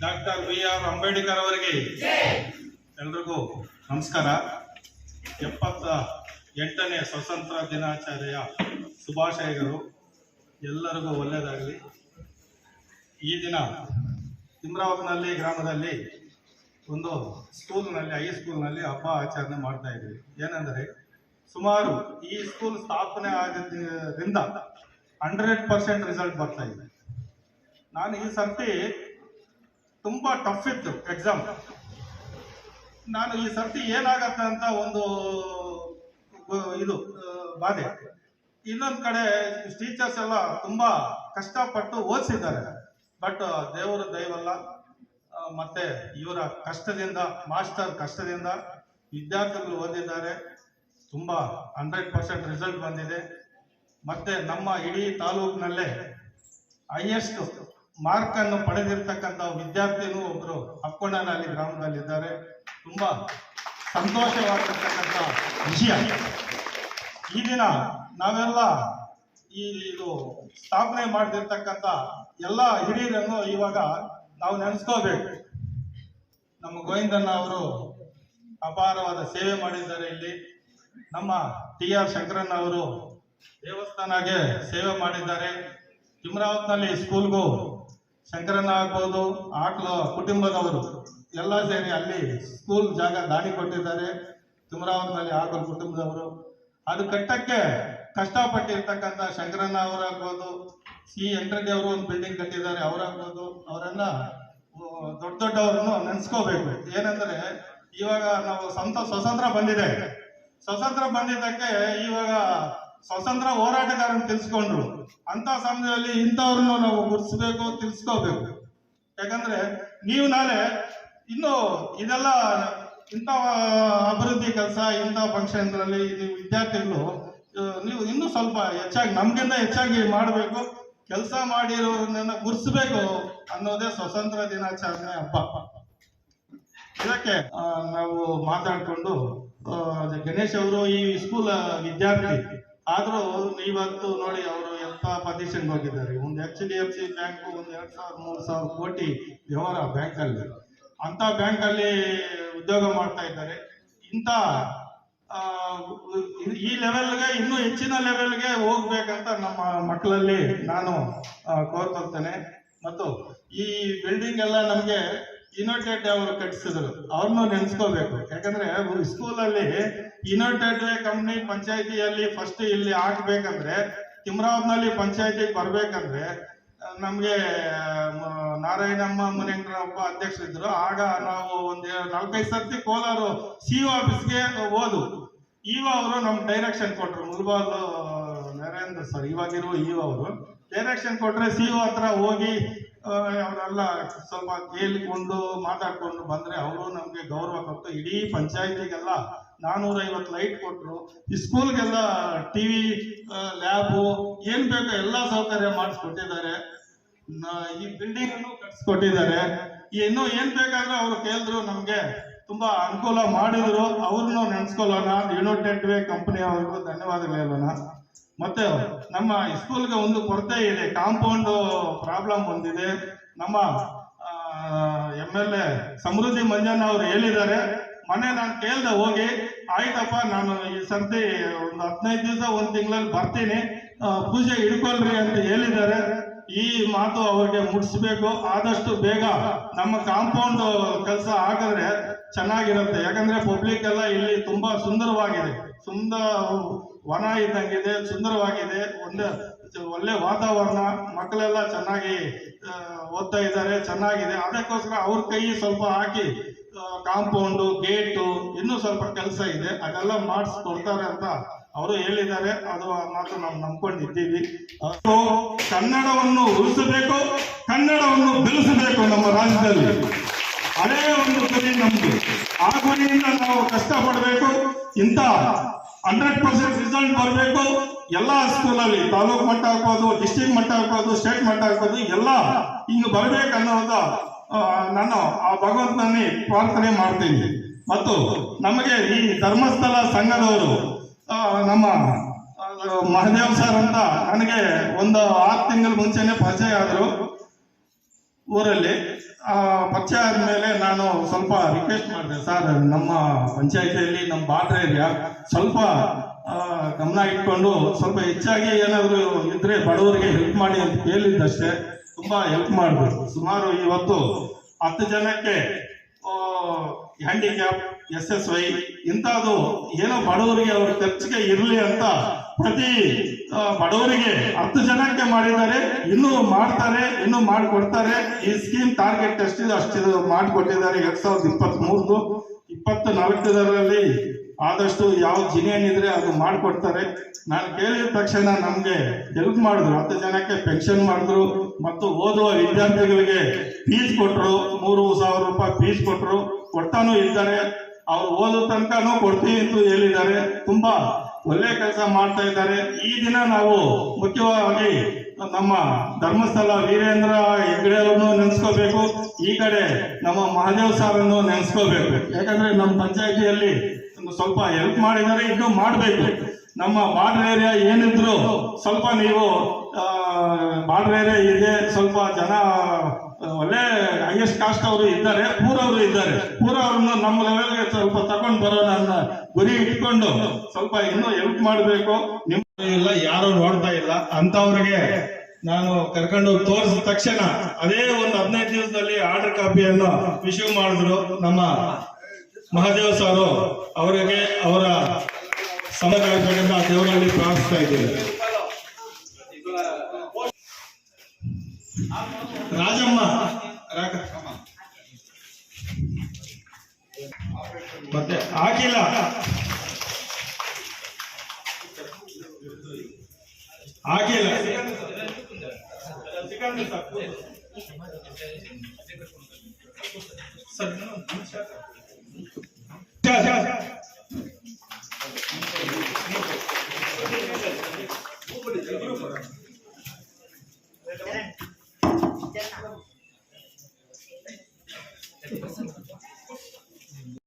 Doctor B R Ambedkar ಅವರಿಗೆ ಎಲ್ರಿಗೂ ನಮಸ್ಕಾರ. ಎಪ್ಪತ್ತ ಎಂಟನೇ ಸ್ವತಂತ್ರ ದಿನಾಚಾರ್ಯ ಶುಭಾಶಯಗಳು ಎಲ್ಲರಿಗೂ ಒಳ್ಳೆಯದಾಗಲಿ. ಈ ದಿನ ಇಂದ್ರಾವತ್ನಲ್ಲಿ ಗ್ರಾಮದಲ್ಲಿ ಒಂದು ಸ್ಕೂಲ್ನಲ್ಲಿ ಹೈಸ್ಕೂಲ್ನಲ್ಲಿ ಹಬ್ಬ ಆಚರಣೆ ಮಾಡ್ತಾ ಇದ್ದೀವಿ ಏನಂದರೆ, ಸುಮಾರು ಈ ಸ್ಕೂಲ್ ಸ್ಥಾಪನೆ ಆಗಿದ್ದರಿಂದ ಹಂಡ್ರೆಡ್ ಪರ್ಸೆಂಟ್ ರಿಸಲ್ಟ್ ಬರ್ತಾ ಇದೆ. ನಾನು ಈ ಸರ್ತಿ ತುಂಬ ಟಫ್ ಇತ್ತು ಎಕ್ಸಾಮ್ ನಾನು ಈ ಸರ್ತಿ ಏನಾಗತ್ತೆ ಅಂತ ಒಂದು ಇದು ಬಾಧೆ. ಇನ್ನೊಂದು ಕಡೆ ಟೀಚರ್ಸ್ ಎಲ್ಲ ತುಂಬ ಕಷ್ಟಪಟ್ಟು ಓದಿಸಿದ್ದಾರೆ. ಬಟ್ ದೇವರ ದೈವಲ್ಲ ಮತ್ತೆ ಇವರ ಕಷ್ಟದಿಂದ ಮಾಸ್ಟರ್ ಕಷ್ಟದಿಂದ ವಿದ್ಯಾರ್ಥಿಗಳು ಓದಿದ್ದಾರೆ. ತುಂಬ ಹಂಡ್ರೆಡ್ ಪರ್ಸೆಂಟ್ ರಿಸಲ್ಟ್ ಬಂದಿದೆ. ಮತ್ತೆ ನಮ್ಮ ಇಡೀ ತಾಲೂಕಿನಲ್ಲೇ ಹೈಯೆಸ್ಟ್ ಮಾರ್ಕ್ ಅನ್ನು ಪಡೆದಿರ್ತಕ್ಕಂಥ ವಿದ್ಯಾರ್ಥಿನೂ ಒಬ್ರು ಗ್ರಾಮದಲ್ಲಿ ಗ್ರಾಮದಲ್ಲಿದ್ದಾರೆ. ತುಂಬಾ ಸಂತೋಷವಾಗಿರ್ತಕ್ಕಂಥ ವಿಷಯ. ಈ ದಿನ ನಾವೆಲ್ಲ ಈ ಇದು ಸ್ಥಾಪನೆ ಮಾಡಿರ್ತಕ್ಕಂಥ ಎಲ್ಲ ಹಿರಿಯರನ್ನು ಇವಾಗ ನಾವು ನೆನೆಸ್ಕೋಬೇಕು. ನಮ್ಮ ಗೋವಿಂದಣ್ಣ ಅವರು ಅಪಾರವಾದ ಸೇವೆ ಮಾಡಿದ್ದಾರೆ ಇಲ್ಲಿ. ನಮ್ಮ ಟಿ ಆರ್ ಶಂಕರಣ್ಣ ಅವರು ದೇವಸ್ಥಾನಗೆ ಸೇವೆ ಮಾಡಿದ್ದಾರೆ. ತಿಮ್ರಾವತ್ನಲ್ಲಿ ಸ್ಕೂಲ್ಗೂ ಶಂಕರಣ್ಣ ಆಗ್ಬೋದು ಆಟ್ಲ, ಕುಟುಂಬದವರು ಎಲ್ಲ ಸೇರಿ ಅಲ್ಲಿ ಸ್ಕೂಲ್ ಜಾಗ ದಾಳಿ ಕೊಟ್ಟಿದ್ದಾರೆ. ತಿಮ್ರಾವತ್ನಲ್ಲಿ ಆಗಲ್ ಕುಟುಂಬದವರು. ಅದು ಕಟ್ಟಕ್ಕೆ ಕಷ್ಟಪಟ್ಟಿರ್ತಕ್ಕಂಥ ಶಂಕರಣ್ಣ ಅವರಾಗ್ಬೋದು, ಸಿ ರೆಡ್ಡಿ ಅವರು ಒಂದು ಬಿಲ್ಡಿಂಗ್ ಕಟ್ಟಿದ್ದಾರೆ, ಅವರಾಗ್ಬೋದು. ಅವರೆಲ್ಲ ದೊಡ್ಡ ದೊಡ್ಡವ್ರನ್ನು ನೆನೆಸ್ಕೋಬೇಕು. ಏನಂದ್ರೆ, ಇವಾಗ ನಾವು ಸ್ವಂತ ಸ್ವತಂತ್ರ ಬಂದಿದೆ. ಸ್ವತಂತ್ರ ಬಂದಿದ್ದಕ್ಕೆ ಇವಾಗ ಸ್ವತಂತ್ರ ಹೋರಾಟಗಾರನ್ನು ತಿಳಿಸ್ಕೊಂಡ್ರು. ಅಂತ ಸಮಯದಲ್ಲಿ ಇಂಥವ್ರನ್ನು ನಾವು ಗುರುತಿಸ್ಬೇಕು ತಿಳಿಸ್ಕೋಬೇಕು. ಯಾಕಂದ್ರೆ ನೀವು ನಾಳೆ ಇನ್ನು ಇದೆಲ್ಲ ಇಂಥ ಅಭಿವೃದ್ಧಿ ಕೆಲಸ, ಇಂಥ ಫಂಕ್ಷನ್ಗಳಲ್ಲಿ ನೀವು ವಿದ್ಯಾರ್ಥಿಗಳು ನೀವು ಇನ್ನೂ ಸ್ವಲ್ಪ ಹೆಚ್ಚಾಗಿ, ನಮಗಿಂತ ಹೆಚ್ಚಾಗಿ ಮಾಡಬೇಕು. ಕೆಲಸ ಮಾಡಿರೋದನ್ನ ಗುರ್ಸ್ಬೇಕು ಅನ್ನೋದೇ ಸ್ವತಂತ್ರ ದಿನಾಚರಣೆ ಹಬ್ಬ. ಇದಕ್ಕೆ ನಾವು ಮಾತಾಡ್ಕೊಂಡು ಗಣೇಶ್ ಅವರು ಈ ಸ್ಕೂಲ್ ವಿದ್ಯಾರ್ಥಿ. ಆದ್ರೂ ಇವತ್ತು ನೋಡಿ ಅವರು ಎಂತ ಪೊಸಿಷನ್ ಹೋಗಿದ್ದಾರೆ. ಒಂದು H D F C bank ಒಂದು ಎರಡು ಸಾವಿರ, ಮೂರು ಸಾವಿರ ಕೋಟಿ ವ್ಯವಹಾರ ಬ್ಯಾಂಕ್ ಅಲ್ಲಿ. ಅಂತ ಬ್ಯಾಂಕ್ ಅಲ್ಲಿ ಉದ್ಯೋಗ ಮಾಡ್ತಾ ಇದ್ದಾರೆ. ಇಂಥ ಈ ಲೆವೆಲ್ಗೆ ಇನ್ನೂ ಹೆಚ್ಚಿನ ಲೆವೆಲ್ಗೆ ಹೋಗ್ಬೇಕಂತ ನಮ್ಮ ಮಕ್ಕಳಲ್ಲಿ ನಾನು ಕೋರ್ಕೊಳ್ತೇನೆ. ಮತ್ತು ಈ ಬಿಲ್ಡಿಂಗ್ ಎಲ್ಲ ನಮಗೆ ಯುನೈಟೆಡ್ ಅವರು ಕಟ್ಟಿಸಿದ್ರು. ಅವ್ರನ್ನೂ ನೆನ್ಸ್ಕೋಬೇಕು. ಯಾಕಂದ್ರೆ ಸ್ಕೂಲಲ್ಲಿ ಯುನೈಟೆಡ್ ಕಂಪ್ನಿ ಪಂಚಾಯತಿಯಲ್ಲಿ ಫಸ್ಟ್ ಇಲ್ಲಿ ಹಾಕ್ಬೇಕಂದ್ರೆ ತಿಮ್ರಾವತ್ನಲ್ಲಿ ಪಂಚಾಯತಿಗೆ ಬರ್ಬೇಕಂದ್ರೆ, ನಮಗೆ ನಾರಾಯಣಮ್ಮ ಮುನೇಂದ್ರಪ್ಪ ಅಧ್ಯಕ್ಷರಿದ್ರು. ಆಗ ನಾವು ಒಂದು ನಾಲ್ಕೈದು ಸರ್ತಿ ಕೋಲಾರ ಸಿ ಆಫೀಸ್ಗೆ ಹೋದು ಈಗ ಅವರು ನಮ್ಗೆ ಡೈರೆಕ್ಷನ್ ಕೊಟ್ರು. ಮುಲ್ಬಾಲ್ ನರೇಂದ್ರ ಸರ್, ಇವಾಗಿರುವ ಇ ಅವರು ಡೈರೆಕ್ಷನ್ ಕೊಟ್ರೆ ಸಿ ಹತ್ರ ಹೋಗಿ ಅವರೆಲ್ಲ ಸ್ವಲ್ಪ ಕೇಳಿಕೊಂಡು ಮಾತಾಡ್ಕೊಂಡು ಬಂದ್ರೆ ಅವರು ನಮ್ಗೆ ಗೌರವ ಕೊಟ್ಟು ಇಡೀ ಪಂಚಾಯತಿಗೆಲ್ಲ ನಾನೂರ ಐವತ್ತು ಲೈಟ್ ಕೊಟ್ರು. ಈ ಸ್ಕೂಲ್ಗೆಲ್ಲ ಟಿವಿ ಲ್ಯಾಬು ಏನ್ ಬೇಕೋ ಎಲ್ಲ ಸೌಕರ್ಯ ಮಾಡಿಸ್ಕೊಟ್ಟಿದ್ದಾರೆ. ಈ ಬಿಲ್ಡಿಂಗ್ ಅನ್ನು ಕಟ್ಸ್ಕೊಟ್ಟಿದ್ದಾರೆ. ಇನ್ನು ಏನ್ ಬೇಕಾದ್ರೆ ಅವರು ಕೇಳಿದ್ರು, ನಮ್ಗೆ ತುಂಬಾ ಅನುಕೂಲ ಮಾಡಿದ್ರು. ಅವ್ರನ್ನೂ ನೆನ್ಸ್ಕೊಳ್ಳೋಣ. ಯುನೈಟೆಡ್ ವೇ ಕಂಪನಿ ಅವ್ರಿಗೂ ಧನ್ಯವಾದಗಳು ಹೇಳೋಣ. ಮತ್ತೆ ನಮ್ಮ ಸ್ಕೂಲ್ಗೆ ಒಂದು ಕೊರತೆ ಇದೆ ಕಾಂಪೌಂಡ್ ಪ್ರಾಬ್ಲಮ್ ಬಂದಿದೆ ನಮ್ಮ M L A Samruddhi Manjanna ಅವ್ರು ಹೇಳಿದ್ದಾರೆ ಮೊನ್ನೆ ನಾನು ಕೇಳ್ದೆ ಹೋಗಿ, ಆಯ್ತಪ್ಪ, ನಾನು ಈ ಸರ್ತಿ ಒಂದು ಹದಿನೈದು ದಿವಸ ಒಂದು ತಿಂಗಳಲ್ಲಿ ಬರ್ತೀನಿ ಪೂಜೆ ಹಿಡ್ಕೊಳ್ರಿ ಅಂತ ಹೇಳಿದ್ದಾರೆ. ಈ ಮಾತು ಅವ್ರಿಗೆ ಮುಟ್ಸ್ಬೇಕು. ಆದಷ್ಟು ಬೇಗ ನಮ್ಮ ಕಾಂಪೌಂಡ್ ಕೆಲಸ ಆಗಿದ್ರೆ ಚೆನ್ನಾಗಿರುತ್ತೆ. ಯಾಕಂದ್ರೆ ಪಬ್ಲಿಕ್ ಎಲ್ಲ ಇಲ್ಲಿ ತುಂಬಾ ಸುಂದರವಾಗಿದೆ. ಸುಂದರ ವನ ಇದ್ದಂಗಿದೆ, ಸುಂದರವಾಗಿದೆ. ಒಂದು ಒಳ್ಳೆ ವಾತಾವರಣ, ಮಕ್ಕಳೆಲ್ಲ ಚೆನ್ನಾಗಿ ಓದ್ತಾ ಇದ್ದಾರೆ, ಚೆನ್ನಾಗಿದೆ. ಅದಕ್ಕೋಸ್ಕರ ಅವ್ರ ಕೈ ಸ್ವಲ್ಪ ಹಾಕಿ ಕಾಂಪೌಂಡು ಗೇಟು ಇನ್ನೂ ಸ್ವಲ್ಪ ಕೆಲಸ ಇದೆ. ಅದೆಲ್ಲ ಮಾಡಿಸ್ಕೊಡ್ತಾರೆ ಅಂತ ಅವರು ಹೇಳಿದ್ದಾರೆ. ಅದು ಮಾತ್ರ ಮಾತು ನಾವು ನಂಬ್ಕೊಂಡಿದ್ದೀವಿ. ಕನ್ನಡವನ್ನು ಉಳಿಸಬೇಕು, ಕನ್ನಡವನ್ನು ಬೆಳೆಸಬೇಕು ನಮ್ಮ ರಾಜ್ಯದಲ್ಲಿ. ಅದೇ ಒಂದು ಕಲಿ ನಮ್ದು ಆ ಗುರಿಯಿಂದ ನಾವು ಕಷ್ಟಪಡಬೇಕು ಇಂಥ ಹಂಡ್ರೆಡ್ ಪರ್ಸೆಂಟ್ ರಿಸಲ್ಟ್ ಬರಬೇಕು. ಎಲ್ಲ ಸ್ಕೂಲಲ್ಲಿ ತಾಲೂಕ್ ಮಟ್ಟ ಆಗ್ಬೋದು ಡಿಸ್ಟ್ರಿಕ್ಟ್ ಮಟ್ಟ ಆಗ್ಬೋದು ಸ್ಟೇಟ್ ಮಟ್ಟ ಆಗ್ಬೋದು, ಎಲ್ಲ ಹಿಂಗ್ ಬರಬೇಕು ಅನ್ನೋದು ನಾನು ಆ ಭಗವಂತನಲ್ಲಿ ಪ್ರಾರ್ಥನೆ ಮಾಡ್ತೀನಿ. ಮತ್ತು ನಮಗೆ ಈ ಧರ್ಮಸ್ಥಳ ಸಂಘದವರು ನಮ್ಮ ಮಹದೇವ್ ಸರ್ ಅಂತ ನನಗೆ ಒಂದು ಆರು ತಿಂಗಳ ಮುಂಚೆನೆ ಪರಿಚಯ ಆದ್ರು. ಊರಲ್ಲಿ ಪರಿಚಯ ಆದ್ಮೇಲೆ ನಾನು ಸ್ವಲ್ಪ ರಿಕ್ವೆಸ್ಟ್ ಮಾಡಿದೆ, ಸರ್, ನಮ್ಮ ಪಂಚಾಯತಿಯಲ್ಲಿ, ನಮ್ಮ ಬಾರ್ಡರ್ ಏರಿಯಾ ಸ್ವಲ್ಪ ಗಮನ ಇಟ್ಕೊಂಡು ಸ್ವಲ್ಪ ಹೆಚ್ಚಾಗಿ ಏನಾದರೂ ಇದ್ರೆ ಬಡವರಿಗೆ ಹೆಲ್ಪ್ ಮಾಡಿ ಅಂತ ಕೇಳಿದ್ದಷ್ಟೇ, ತುಂಬಾ ಹೆಲ್ಪ್ ಮಾಡಿದ್ರು. ಸುಮಾರು ಇವತ್ತು ಹತ್ತು ಜನಕ್ಕೆ ಹ್ಯಾಂಡಿಕ್ಯಾಪ್ ಎಸ್ ಎಸ್ ವೈ ಇಂಥದ್ದು ಏನೋ ಬಡವರಿಗೆ ಅವ್ರ ಖರ್ಚಿಗೆ ಇರಲಿ ಅಂತ ಪ್ರತಿ ಬಡವರಿಗೆ ಹತ್ತು ಜನಕ್ಕೆ ಮಾಡಿದ್ದಾರೆ, ಇನ್ನೂ ಮಾಡ್ತಾರೆ, ಇನ್ನೂ ಮಾಡಿಕೊಡ್ತಾರೆ. ಈ ಸ್ಕೀಮ್ ಟಾರ್ಗೆಟ್ ಎಷ್ಟಿದೆ ಅಷ್ಟಿದೆ ಮಾಡಿಕೊಟ್ಟಿದ್ದಾರೆ ಎರಡ್ ಸಾವಿರದ ಇಪ್ಪತ್ತ್ ಮೂರ್ದು ಇಪ್ಪತ್ತ ನಾಲ್ಕರಲ್ಲಿ ಆದಷ್ಟು ಯಾವ ಜಿನ ಏನಿದ್ರೆ ಅದು ಮಾಡಿಕೊಡ್ತಾರೆ. ನಾನು ಕೇಳಿದ ತಕ್ಷಣ ನಮ್ಗೆ ಹೆಲ್ಪ್ ಮಾಡಿದ್ರು. ಹತ್ತು ಜನಕ್ಕೆ ಪೆನ್ಷನ್ ಮಾಡಿದ್ರು. ಮತ್ತು ಓದುವ ವಿದ್ಯಾರ್ಥಿಗಳಿಗೆ ಫೀಸ್ ಕೊಟ್ಟರು ಮೂರು ಸಾವಿರ ರೂಪಾಯಿ ಫೀಸ್ ಕೊಟ್ಟರು ಕೊಡ್ತಾನೂ ಇದ್ದಾರೆ. ಅವ್ರು ಓದೋ ತನಕನೂ ಕೊಡ್ತೀವಿ ಅಂತ ಹೇಳಿದ್ದಾರೆ. ತುಂಬಾ ಒಳ್ಳೆ ಕೆಲಸ ಮಾಡ್ತಾ ಇದ್ದಾರೆ. ಈ ದಿನ ನಾವು ಮುಖ್ಯವಾಗಿ ನಮ್ಮ ಧರ್ಮಸ್ಥಳ ವೀರೇಂದ್ರ ಹೆಗ್ಡೆ ಅವ್ರನ್ನು ನೆನೆಸ್ಕೋಬೇಕು. ಈ ಕಡೆ ನಮ್ಮ ಮಹಾದೇವ್ ಸಾರನ್ನು ನೆನೆಸ್ಕೋಬೇಕು. ಯಾಕಂದ್ರೆ ನಮ್ಮ ಪಂಚಾಯತಿಯಲ್ಲಿ ಸ್ವಲ್ಪ ಹೆಲ್ಪ್ ಮಾಡಿದ್ದಾರೆ, ಇನ್ನೂ ಮಾಡಬೇಕು. ನಮ್ಮ ಬಾರ್ಡರ್ ಏರಿಯಾ ಏನಿದ್ರು ಸ್ವಲ್ಪ ನೀವು ಬಾರ್ಡರ್ ಏರಿಯಾ ಇದೆ, ಸ್ವಲ್ಪ ಜನ ಒಳ್ಳೆ ಹೈಯೆಸ್ಟ್ ಕಾಸ್ಟ್ ಅವರು ಇದ್ದಾರೆ ಪೂರವರು ಇದ್ದಾರೆ. ಪೂರ ಅವ್ರನ್ನ ನಮ್ಮ ಲೆವೆಲ್ಗೆ ಸ್ವಲ್ಪ ತಗೊಂಡು ಬರೋಣ ಅನ್ನ ಗುರಿ ಇಟ್ಕೊಂಡು ಸ್ವಲ್ಪ ಇನ್ನೂ ಹೆಲ್ಪ್ ಮಾಡಬೇಕು. ನಿಮ್ಮ ಇಲ್ಲ, ಯಾರು ನೋಡ್ತಾ ಇಲ್ಲ. ಅಂತವ್ರಿಗೆ ನಾನು ಕರ್ಕೊಂಡು ತೋರಿಸಿದ ತಕ್ಷಣ ಅದೇ ಒಂದು ಹದಿನೈದು ದಿವಸದಲ್ಲಿ ಆರ್ಡರ್ ಕಾಪಿಯನ್ನು ಇಶ್ಯೂ ಮಾಡಿದ್ರು ನಮ್ಮ ಮಹಾದೇವ ಸಾರು. ಅವರಿಗೆ ಅವರ ಸಮಯದಿಂದ ದೇವರಲ್ಲಿ ಪ್ರಾರ್ಥಿಸ್ತಾ ಇದ್ದೇವೆ ರಾಜಮ್ಮ ರಾಕ- ಮತ್ತೆ ಆಕಿಲ ಆಕಿಲ ಸರ್ ಇನ್ನೊಂದು ನಿಮಿಷ.